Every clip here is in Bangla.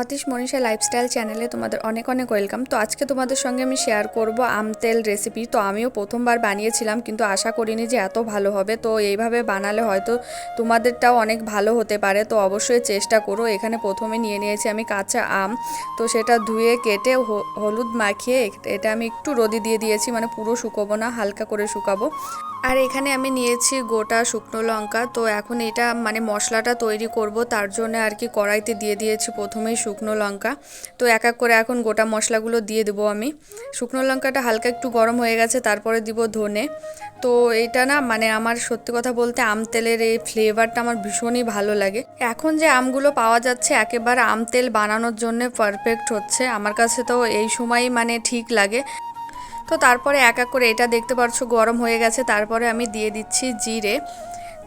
অতীশ মনীষা লাইফস্টাইল চ্যানেলে তোমাদের অনেক অনেক ওয়েলকাম তো আজকে তোমাদের সঙ্গে আমি শেয়ার করব আম তেল রেসিপি তো আমিও প্রথমবার বানিয়েছিলাম, কিন্তু আশা করিনি যে এত ভালো হবে। তো এইভাবে বানালে হয়তো তোমাদেরটাও অনেক ভালো হতে পারে। তো অবশ্যই চেষ্টা করো। এখানে প্রথমে নিয়ে নিয়েছি আমি কাঁচা আম। তো সেটা ধুয়ে, কেটে হলুদ মাখিয়ে এটা আমি একটু রোদি দিয়ে দিয়েছি। মানে পুরো শুকোবো না, হালকা করে শুকাবো। আর এখানে আমি নিয়েছি গোটা শুকনো লঙ্কা। তো এখন এটা মানে মশলাটা তৈরি করব, তার জন্য আর কি কড়াইতে দিয়ে দিয়েছি প্রথমেই শুকনো লঙ্কা। তো এক এক করে এখন গোটা মশলাগুলো দিয়ে দেবো আমি। শুকনো লঙ্কাটা হালকা একটু গরম হয়ে গেছে, তারপরে দিব ধনে। তো এটা না মানে আমার সত্যি কথা বলতে আম তেলের এই ফ্লেভারটা আমার ভীষণই ভালো লাগে। এখন যে আমগুলো পাওয়া যাচ্ছে, একেবারে আম তেল বানানোর জন্য পারফেক্ট হচ্ছে। আমার কাছে তো এই সময়ই মানে ঠিক লাগে। তো তারপরে এক এক করে এটা দেখতে পাচ্ছ গরম হয়ে গেছে, তারপরে আমি দিয়ে দিচ্ছি জিরে।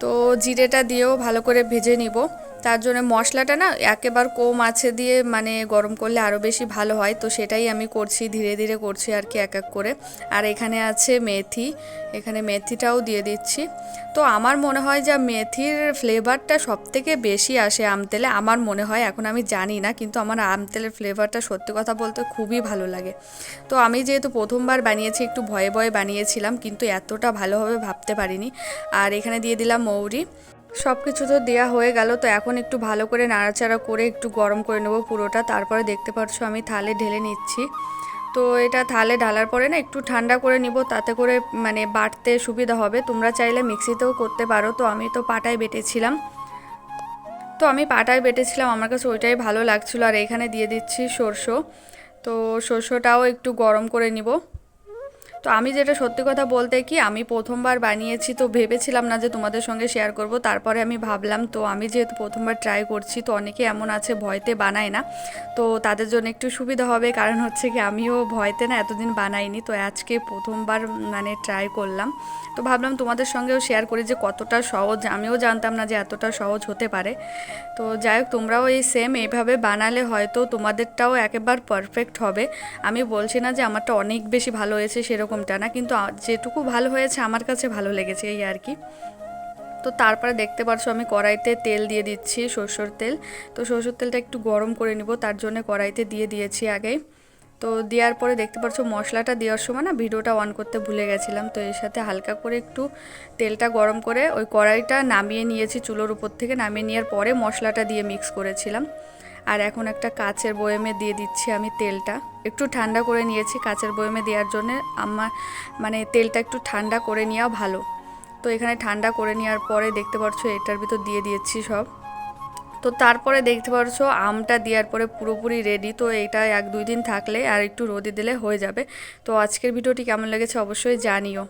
তো জিরেটা দিয়েও ভালো করে ভেজে নিব। তার জন্য মশলাটা না একেবার কম আছে দিয়ে মানে গরম করলে আরও বেশি ভালো হয়। তো সেটাই আমি করছি, ধীরে ধীরে করছি আর কি এক এক করে। আর এখানে আছে মেথি, এখানে মেথিটাও দিয়ে দিচ্ছি। তো আমার মনে হয় যে মেথির ফ্লেভারটা সব থেকে বেশি আসে আম তেলে, আমার মনে হয়, এখন আমি জানি না, কিন্তু আমার আম তেলের ফ্লেভারটা সত্যি কথা বলতে খুবই ভালো লাগে। তো আমি যেহেতু প্রথমবার বানিয়েছি, একটু ভয়ে ভয়ে বানিয়েছিলাম, কিন্তু এতটা ভালোভাবে ভাবতে পারিনি। আর এখানে দিয়ে দিলাম মৌরি। সব কিছু তো দেওয়া হয়ে গেল, তো এখন একটু ভালো করে নাড়াচাড়া করে একটু গরম করে নেব পুরোটা। তারপরে দেখতে পাচ্ছ আমি থালে ঢেলে নিচ্ছি। তো এটা থালে ঢালার পরে না একটু ঠান্ডা করে নিব, তাতে করে মানে বাটতে সুবিধা হবে। তোমরা চাইলে মিক্সিতেও করতে পারো, তো আমি তো পাটায় বেটেছিলাম। তো আমি পাটায় বেটেছিলাম, আমার কাছে ওইটাই ভালো লাগছিল। আর এখানে দিয়ে দিচ্ছি সরষো। তো সরষোটাও একটু গরম করে নিব। তো আমি যেটা সত্যি কথা বলতে কি, আমি প্রথমবার বানিয়েছি তো ভেবেছিলাম না যে তোমাদের সঙ্গে শেয়ার করব, তারপরে আমি ভাবলাম তো আমি যেহেতু প্রথমবার ট্রাই করছি তো অনেকে এমন আছে ভয়তে বানায় না। তো তাদের জন্য একটু সুবিধা হবে, কারণ হচ্ছে কি আমিও ভয়তে না এতদিন বানাইনি, তো আজকে প্রথমবার মানে ট্রাই করলাম। তো ভাবলাম তোমাদের সঙ্গেও শেয়ার করি যে কতটা সহজ, আমিও জানতাম না যে এতটা সহজ হতে পারে। তো যাই হোক, তোমরাও এই সেম এইভাবে বানালে হয়তো তোমাদেরটাও একেবারে পারফেক্ট হবে। আমি বলছি না যে আমারটা অনেক বেশি ভালো হয়েছে সেরকমটা না, কিন্তু যেটুকু ভালো হয়েছে আমার কাছে ভালো লেগেছে এই আর কি। তো তারপরে দেখতে পারছ আমি কড়াইতে তেল দিয়ে দিচ্ছি, সরষের তেল। তো সরষের তেলটা একটু গরম করে নিব, তার জন্য কড়াইতে দিয়ে দিয়েছি আগে। তো দেওয়ার পরে দেখতে পাচ্ছ মশলাটা দেওয়ার সময় না ভিডিওটা অন করতে ভুলে গেছিলাম, তো এর সাথে হালকা করে একটু তেলটা গরম করে ওই কড়াইটা নামিয়ে নিয়েছি চুলোর উপর থেকে, নামিয়ে নেওয়ার পরে মশলাটা দিয়ে মিক্স করেছিলাম। আর এখন একটা কাচের বয়েমে দিয়ে দিচ্ছি আমি তেলটা। একটু ঠান্ডা করে নিয়েছি কাচের বয়েমে দেওয়ার জন্য। আমার মানে তেলটা একটু ঠান্ডা করে নেওয়া ভালো। তো এখানে ঠান্ডা করে নেওয়ার পরে দেখতে পাচ্ছ এটার ভিতর দিয়ে দিয়েছি সব। তো তারপরে দেখতে পাচ্ছ আমটা দেওয়ার পরে পুরোপুরি রেডি তো এটা এক দুই দিন থাকলে আর একটু রোদে দিলে হয়ে যাবে। তো আজকের ভিডিওটি কেমন লেগেছে অবশ্যই জানিও।